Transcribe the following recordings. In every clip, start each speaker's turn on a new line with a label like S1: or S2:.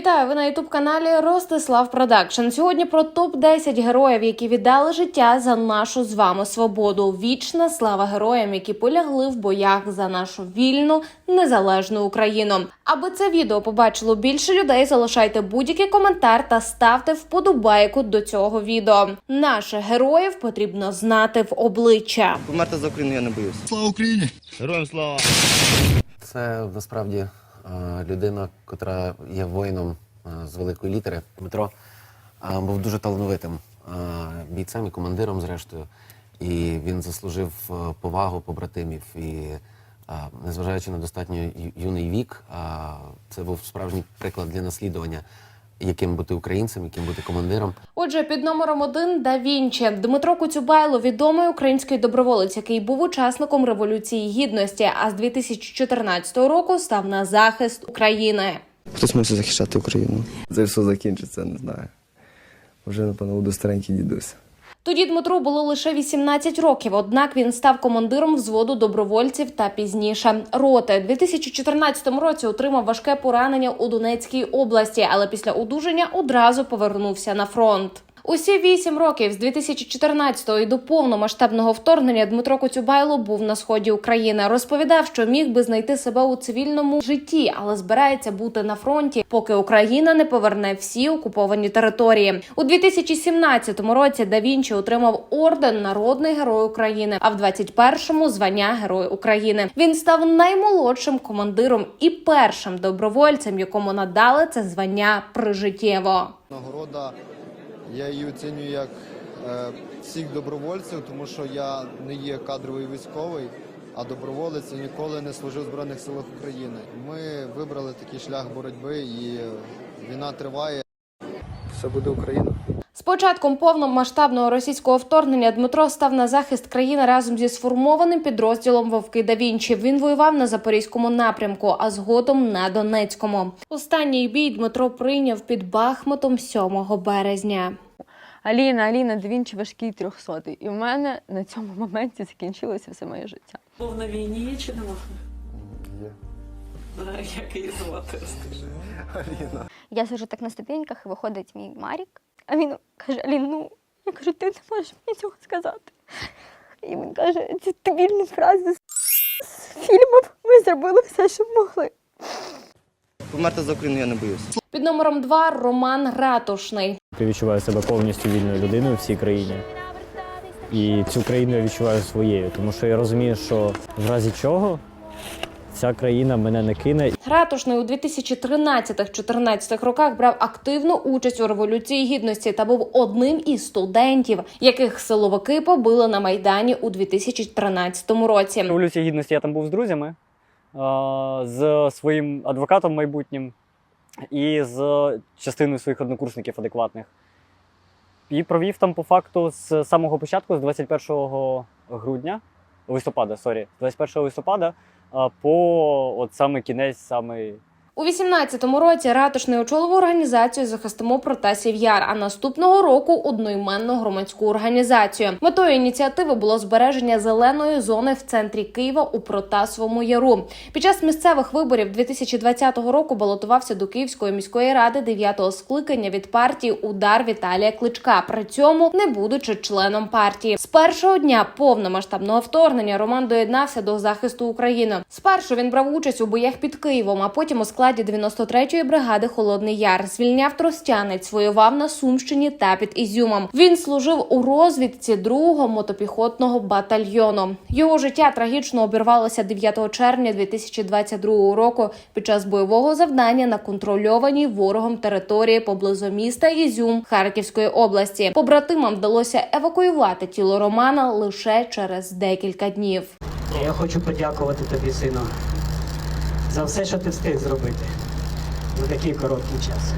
S1: Вітаю! Ви на ютуб каналі Ростислав Продакшн. Сьогодні про топ 10 героїв, які віддали життя за нашу з вами свободу. Вічна слава героям, які полягли в боях за нашу вільну незалежну Україну. Аби це відео побачило більше людей, залишайте будь-який коментар та ставте вподобайку до цього відео. Наших героїв потрібно знати в обличчя.
S2: Померти за Україну я не боюся.
S3: Слава Україні!
S2: Героям слава!
S4: Це насправді людина, котра є воїном з великої літери. Дмитро був дуже талановитим бійцем і командиром, зрештою. І він заслужив е, повагу побратимів. І незважаючи на достатньо юний вік, це був справжній приклад для наслідування, яким бути українцем, яким бути командиром.
S1: Отже, під номером один да Вінчі Дмитро Куцюбайло, відомий український доброволець, який був учасником революції гідності, а з 2014 року став на захист України.
S2: Хтось мусить захищати Україну. Це все закінчиться, не знаю. Вже, напевно, буду старенький дідусь.
S1: Тоді Дмитру було лише 18 років, однак він став командиром взводу добровольців та пізніше роти. У 2014 році отримав важке поранення у Донецькій області, але після одужання одразу повернувся на фронт. Усі вісім років з 2014-го і до повномасштабного вторгнення Дмитро Коцюбайло був на сході України. Розповідав, що міг би знайти себе у цивільному житті, але збирається бути на фронті, поки Україна не поверне всі окуповані території. У 2017 році Да Вінчі отримав орден Народний Герой України, а в 21-му – звання Герой України. Він став наймолодшим командиром і першим добровольцем, якому надали це звання прижиттєво.
S3: Нагорода, я її оцінюю як е, всіх добровольців, тому що я не є кадровий військовий, а доброволець ніколи не служив в Збройних силах України. Ми вибрали такий шлях боротьби і війна триває.
S2: Все буде Україна.
S1: З початком повномасштабного російського вторгнення Дмитро став на захист країни разом зі сформованим підрозділом Вовки да Вінчі. Він воював на запорізькому напрямку, а згодом на Донецькому. Останній бій Дмитро прийняв під Бахмутом 7 березня.
S5: Аліна, Аліна, да важкий трьохсотий. І в мене на цьому моменті закінчилося все моє життя.
S6: Був на війні чи нема?
S3: Є.
S6: Як її звати, розкажи.
S7: Я сижу так на ступеньках, і виходить мій Марік, а він каже: Алін, ну я кажу, ти не можеш мені цього сказати. І він каже, ці вільні фрази з з фільмів ми зробили все, що могли.
S2: Померти за Україну я не боюся.
S1: Під номером 2 Роман Ратушний.
S8: Я відчуваю себе повністю вільною людиною в цій країні. І цю країну я відчуваю своєю, тому що я розумію, що в разі чого ця країна мене не кине.
S1: Ратушний у 2013-14 роках брав активну участь у революції гідності та був одним із студентів, яких силовики побили на майдані у 2013 році.
S9: Революції гідності я там був з друзями, з своїм адвокатом майбутнім і з частиною своїх однокурсників адекватних. І провів там по факту з самого початку, з 21 грудня, листопада, сорі, 21 листопада по от саме кінець, саме
S1: У 18-му році ратушний очолив організацію Захистимо Протасів Яр, а наступного року одноіменну громадську організацію. Метою ініціативи було збереження зеленої зони в центрі Києва у Протасовому Яру. Під час місцевих виборів 2020 року балотувався до Київської міської ради 9-го скликання від партії Удар Віталія Кличка. При цьому не будучи членом партії. З першого дня повномасштабного вторгнення Роман доєднався до захисту України. Спершу він брав участь у боях під Києвом, а потім у складі 93-ї бригади Холодний Яр звільняв Тростянець, воював на Сумщині та під Ізюмом. Він служив у розвідці 2-го мотопіхотного батальйону. Його життя трагічно обірвалося 9 червня 2022 року під час бойового завдання на контрольованій ворогом території поблизу міста Ізюм Харківської області. Побратимам вдалося евакуювати тіло Романа лише через декілька днів.
S10: Я хочу подякувати тобі, сину, за все, що ти встиг зробити за такий короткий час.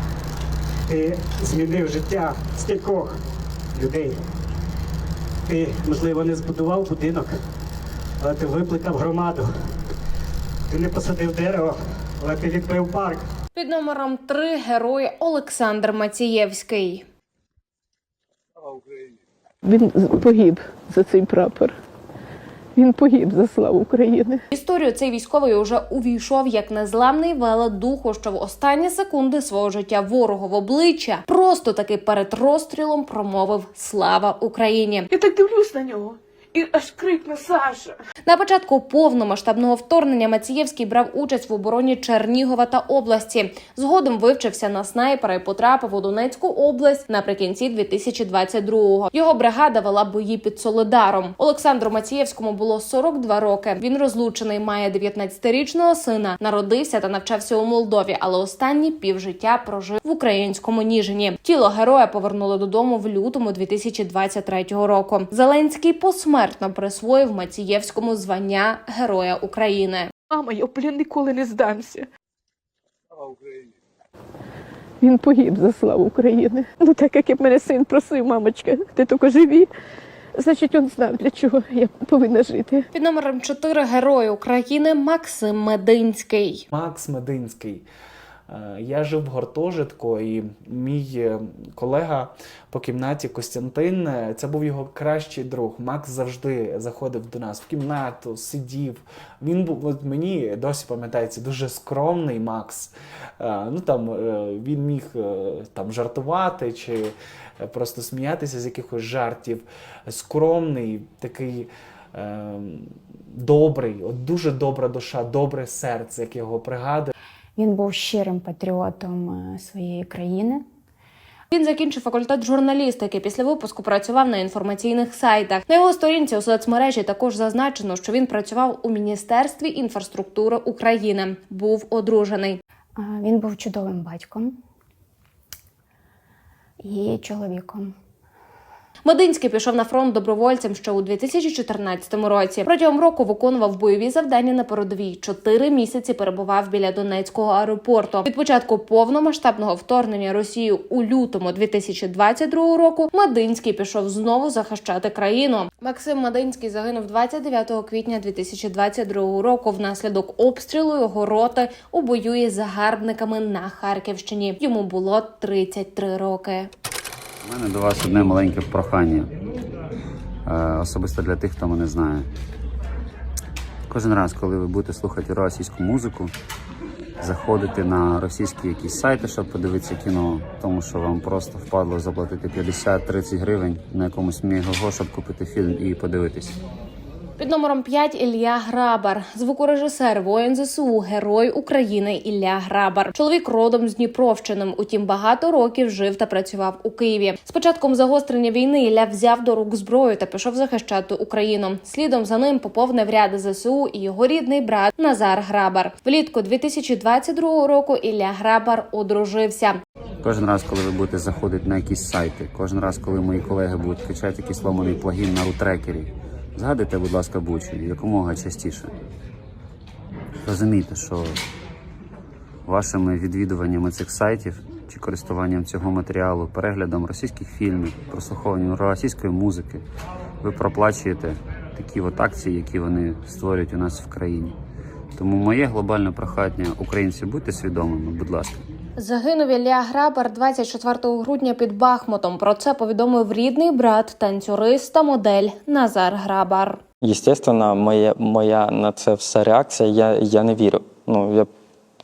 S10: Ти змінив життя стількох людей. Ти, можливо, не збудував будинок, але ти випликав громаду. Ти не посадив дерево, але ти відбив парк.
S1: Під номером 3 герой Олександр Мацієвський.
S11: Він погиб за цей прапор.
S5: Він погиб за славу України.
S1: В Історію цей військовий уже увійшов як незламний вела духу, що в останні секунди свого життя ворогу в обличчя просто таки перед розстрілом промовив Слава Україні.
S6: Я так дивлюсь на нього. І аж крикне Саша.
S1: На початку повномасштабного вторгнення Мацієвський брав участь в обороні Чернігова та області. Згодом вивчився на снайпера і потрапив у Донецьку область наприкінці 2022-го. Його бригада вела бої під Солидаром. Олександру Мацієвському було 42 роки. Він розлучений, має 19-річного сина, народився та навчався у Молдові, але останні півжиття прожив в українському Ніжині. Тіло героя повернули додому в лютому 2023 року. Зеленський посмертно присвоїв Мацієвському звання Героя України.
S6: Мама, я плен ніколи не здамся.
S5: Він погиб за славу України. Ну так як і мене син просив, мамочка, ти тільки живі. Значить, він знав, для чого я повинна жити.
S1: Під номером 4 Герой України Максим Мединський.
S11: Макс Мединський. Е, Я жив в гуртожитку, і мій е, колега по кімнаті Костянтин, е, це був його кращий друг. Макс завжди заходив до нас в кімнату, сидів. Він був от мені досі пам'ятається дуже скромний Макс. Ну там він міг там жартувати чи просто сміятися з якихось жартів. Скромний, такий. е, Добрий, от дуже добра душа, добре серце, як його пригадує.
S12: Він був щирим патріотом е, своєї країни.
S1: Він закінчив факультет журналістики. Після випуску працював на інформаційних сайтах. На його сторінці у соцмережі також зазначено, що він працював у міністерстві інфраструктури України. Був одружений.
S12: Він був чудовим батьком і чоловіком.
S1: Мединський пішов на фронт добровольцем ще у 2014 році. Протягом року виконував бойові завдання на передовій. Чотири місяці перебував біля Донецького аеропорту. Від початку повномасштабного вторгнення Росії у лютому 2022 року Мединський пішов знову захищати країну. Максим Мединський загинув 29 квітня 2022 року внаслідок обстрілу його роти у бою із загарбниками на Харківщині. Йому було 33 роки.
S13: У мене до вас одне маленьке прохання. Е, особисто для тих, хто мене знає. Кожен раз, коли ви будете слухати російську музику, заходите на російські якісь сайти, щоб подивитися кіно, тому що вам просто впадло заплатити 50-30 гривень на якомусь мігого, щоб купити фільм і подивитись.
S1: Під номером 5 Ілля Грабар, звукорежисер воїн ЗСУ, герой України Ілля Грабар. Чоловік родом з Дніпровщини. Утім, багато років жив та працював у Києві. З початком загострення війни Ілля взяв до рук зброю та пішов захищати Україну. Слідом за ним поповнив ряди ЗСУ і його рідний брат Назар Грабар. Влітку 2022 року Ілля Грабар одружився.
S13: Кожен раз, коли ви будете заходити на якісь сайти, кожен раз, коли мої колеги будуть качати якийсь ломаний плагін на рутрекері, згадуйте, будь ласка, бучу якомога частіше. Розумійте, що вашими відвідуваннями цих сайтів чи користуванням цього матеріалу, переглядом російських фільмів, прослуховуванням російської музики, ви проплачуєте такі от акції, які вони створюють у нас в країні. Тому моє глобальне прохання українці, будьте свідомими, будь ласка.
S1: Загинув Ілля Грабар 24 грудня під Бахмутом. Про це повідомив рідний брат танцюрист та модель Назар Грабар.
S14: Єстественно, моя, моя на це все реакція, я, я не вірю. Ну, я,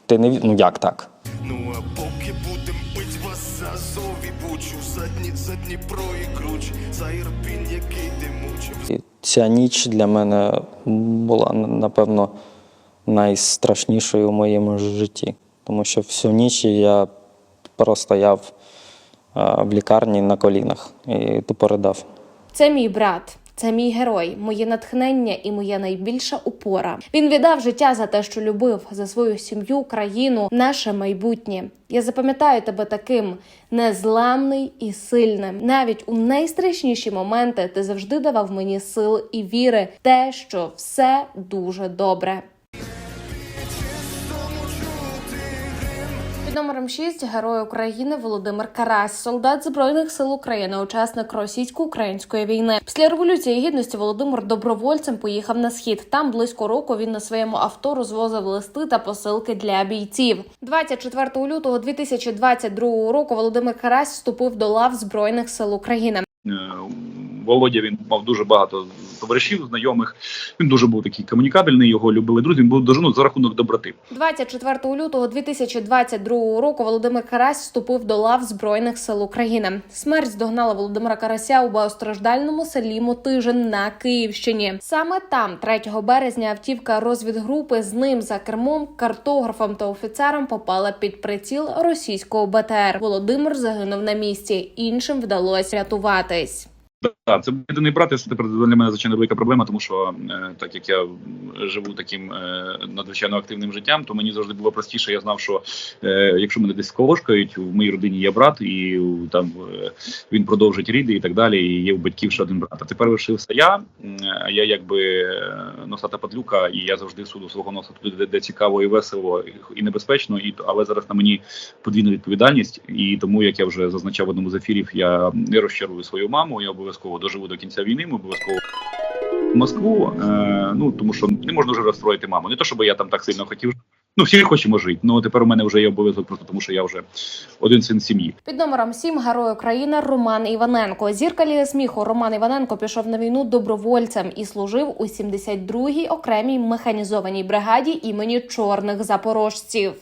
S14: ти не ві- Ну як так?
S15: Ну а поки будем бить вас за Азов і бучу, за, Дні, за Дніпро і Круч, за Ірпінь, який ти мучив.
S14: Ця ніч для мене була напевно найстрашнішою у моєму житті. Тому що всю ніч я простояв в лікарні на колінах і тупо ридав.
S1: Це мій брат. Це мій герой, моє натхнення і моя найбільша опора. Він віддав життя за те, що любив, за свою сім'ю, країну, наше майбутнє. Я запам'ятаю тебе таким незламний і сильним. Навіть у найстрашніші моменти ти завжди давав мені сил і віри, те, що все дуже добре. Під номером 6 герой України Володимир Карась, солдат збройних сил України, учасник російсько-української війни. Після революції гідності Володимир добровольцем поїхав на схід. Там близько року він на своєму авто розвозив листи та посилки для бійців. 24 лютого 2022 року Володимир Карась вступив до лав збройних сил України.
S16: Володя він мав дуже багато товаришів, знайомих. Він дуже був такий комунікабельний, його любили друзі. Він був дуже ну, за рахунок доброти.
S1: 24 лютого 2022 року Володимир Карась вступив до лав Збройних сил України. Смерть здогнала Володимира Карася у багатостраждальному селі Мотижин на Київщині. Саме там, 3 березня, автівка розвідгрупи з ним за кермом, картографом та офіцером попала під приціл російського БТР. Володимир загинув на місці. Іншим вдалося рятуватись.
S16: Так, це єдиний брат, це тепер для мене звичайно велика проблема, тому що е, так як я живу таким е, надзвичайно активним життям, то мені завжди було простіше. Я знав, що е, якщо мене десь колошкають, в моїй родині є брат, і е, там е, він продовжить ріди і так далі. І є у батьків ще один брат. А тепер лишився я. А я якби е, носата падлюка, і я завжди суду свого носа туди, де, де цікаво і весело, і небезпечно. І але зараз на мені подвійна відповідальність, і тому як я вже зазначав в одному з ефірів, я не розчарую свою маму. Я обов'язково доживу до кінця війни. Ми обов'язково Москву. Е, ну тому що не можна вже розстроїти маму. Не то, щоб я там так сильно хотів. Ну всі хочемо жити. Ну тепер у мене вже є обов'язок, просто тому що я вже один син сім'ї.
S1: Під номером 7 герой України Роман Іваненко. Зірка ліги сміху Роман Іваненко пішов на війну добровольцем і служив у 72-й окремій механізованій бригаді імені чорних запорожців.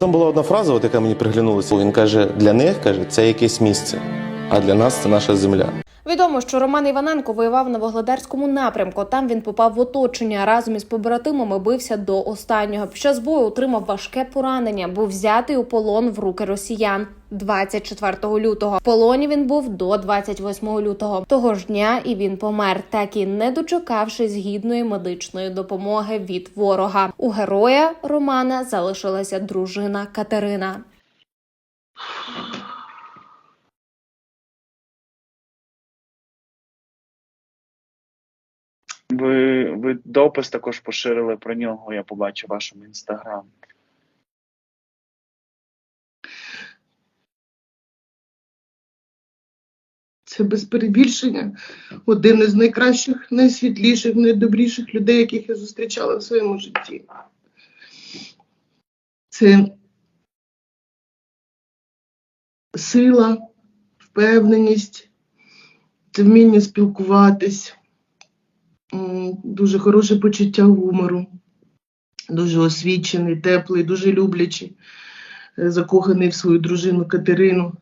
S17: Там була одна фраза, от яка мені приглянулася. Він каже: для них каже, це якесь місце, а для нас це наша земля.
S1: Відомо, що Роман Іваненко воював на Вогледарському напрямку. Там він попав в оточення. Разом із побратимами бився до останнього. Під час бою отримав важке поранення. Був взятий у полон в руки росіян. 24 лютого. В полоні він був до 28 лютого. Того ж дня і він помер, так і не дочекавшись гідної медичної допомоги від ворога. У героя Романа залишилася дружина Катерина.
S18: Ви, допис також поширили про нього, я побачив в вашому інстаграмі.
S19: Це без перебільшення один із найкращих, найсвітліших, найдобріших людей, яких я зустрічала в своєму житті. Це сила, впевненість, це вміння спілкуватись, дуже хороше почуття гумору, дуже освічений, теплий, дуже люблячий, е, закоханий в свою дружину Катерину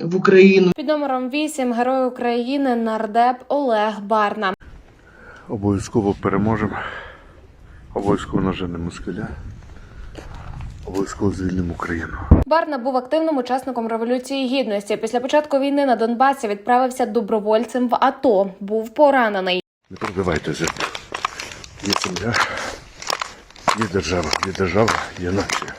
S19: в Україну.
S1: Під номером 8 герой України нардеп Олег Барна.
S20: Обов'язково переможемо. Обов'язково наженемо москаля. Обов'язково звільнимо Україну.
S1: Барна був активним учасником революції гідності. Після початку війни на Донбасі відправився добровольцем в АТО. Був поранений.
S20: Не пробивайте землю. Є земля, є держава, є держава, є нація.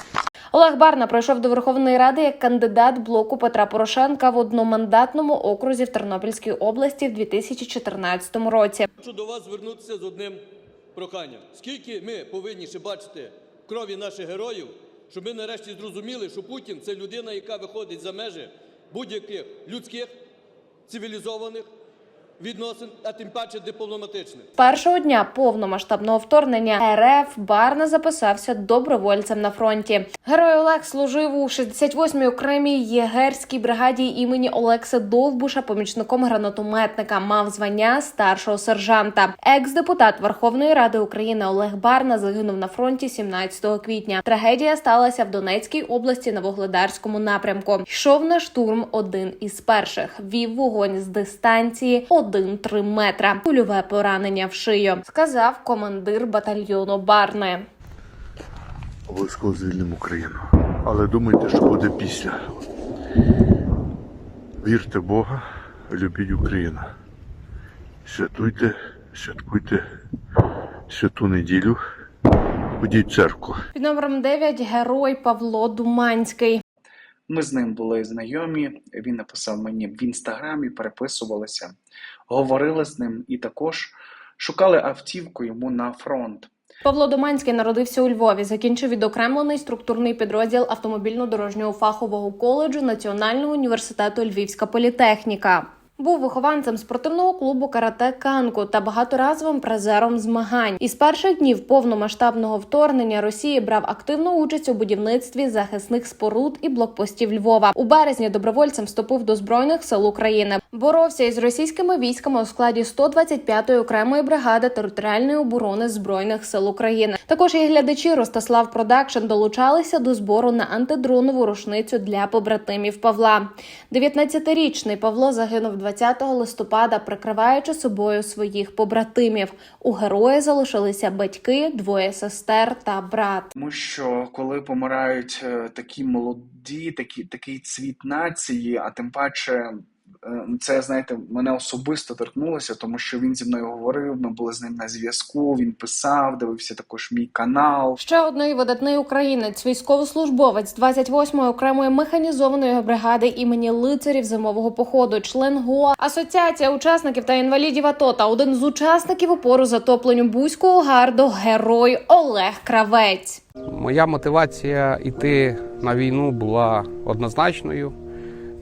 S1: Олег Барна пройшов до Верховної Ради як кандидат блоку Петра Порошенка в одномандатному окрузі в Тернопільській області в 2014 році.
S21: Хочу до вас звернутися з одним проханням. Скільки ми повинні ще бачити крові наших героїв, щоб ми нарешті зрозуміли, що Путін це людина, яка виходить за межі будь-яких людських, цивілізованих відносин, а тим паче дипломатичних.
S1: Першого дня повномасштабного вторгнення РФ Барна записався добровольцем на фронті. Герой Олег служив у 68-й окремій єгерській бригаді імені Олекси Довбуша помічником гранатометника. Мав звання старшого сержанта. Екс-депутат Верховної Ради України Олег Барна загинув на фронті 17 квітня. Трагедія сталася в Донецькій області на Вогледарському напрямку. Йшов на штурм один із перших. Вів вогонь з дистанції 1-3 метра. Кульове поранення в шию, сказав командир батальйону Барни.
S20: Обов'язково звільнимо Україну. Але думайте, що буде після. Вірте Бога, любіть Україну. Святуйте, святкуйте святу неділю. Ходіть в церкву.
S1: Під номером 9 герой Павло Думанський.
S18: Ми з ним були знайомі. Він написав мені в інстаграмі, переписувалися, говорили з ним і також шукали автівку йому на фронт.
S1: Павло Доманський народився у Львові. Закінчив відокремлений структурний підрозділ автомобільно-дорожнього фахового коледжу Національного університету Львівська політехніка. Був вихованцем спортивного клубу карате Канку та багаторазовим призером змагань. Із перших днів повномасштабного вторгнення Росії брав активну участь у будівництві захисних споруд і блокпостів Львова. У березні добровольцем вступив до збройних сил України. Боровся із російськими військами у складі 125-ї окремої бригади територіальної оборони збройних сил України. Також і глядачі Ростислав Продакшн долучалися до збору на антидронову рушницю для побратимів Павла. 19-річний Павло загинув 20 листопада, прикриваючи собою своїх побратимів. У героя залишилися батьки, двоє сестер та брат.
S18: Тому що коли помирають е, такі молоді, такі, такий цвіт нації, а тим паче. Е, Це знаєте, мене особисто торкнулося, тому що він зі мною говорив. Ми були з ним на зв'язку. Він писав, дивився також мій канал.
S1: Ще одний видатний українець, військовослужбовець 28-ї окремої механізованої бригади імені лицарів зимового походу, член ГОА, асоціація учасників та інвалідів АТО та один з учасників опору затопленню Бузького гарду, герой Олег Кравець.
S22: Моя мотивація йти на війну була однозначною,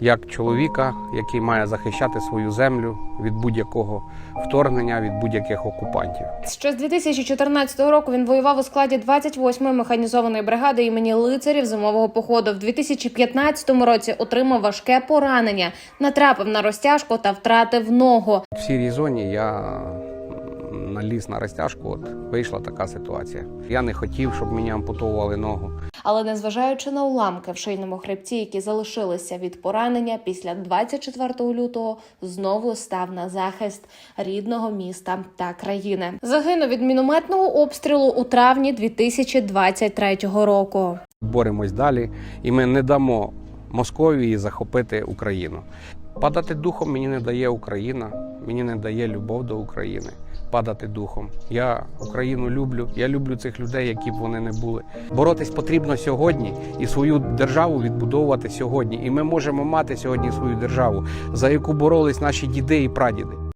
S22: як чоловіка, який має захищати свою землю від будь-якого вторгнення, від будь-яких окупантів.
S1: Ще з 2014 року він воював у складі 28-ї механізованої бригади імені лицарів зимового походу. В 2015 році отримав важке поранення, натрапив на розтяжку та втратив ногу.
S22: В сірій зоні я наліз на розтяжку, от вийшла така ситуація. Я не хотів, щоб мені ампутовували ногу.
S1: Але незважаючи на уламки в шийному хребці, які залишилися від поранення, після 24 лютого знову став на захист рідного міста та країни. Загинув від мінометного обстрілу у травні 2023 року.
S22: Боремось далі, і ми не дамо Московії захопити Україну. Падати духом мені не дає Україна, мені не дає любов до України. Падати духом. Я Україну люблю. Я люблю цих людей, які б вони не були. Боротись потрібно сьогодні і свою державу відбудовувати сьогодні. І ми можемо мати сьогодні свою державу, за яку боролись наші діди і прадіди.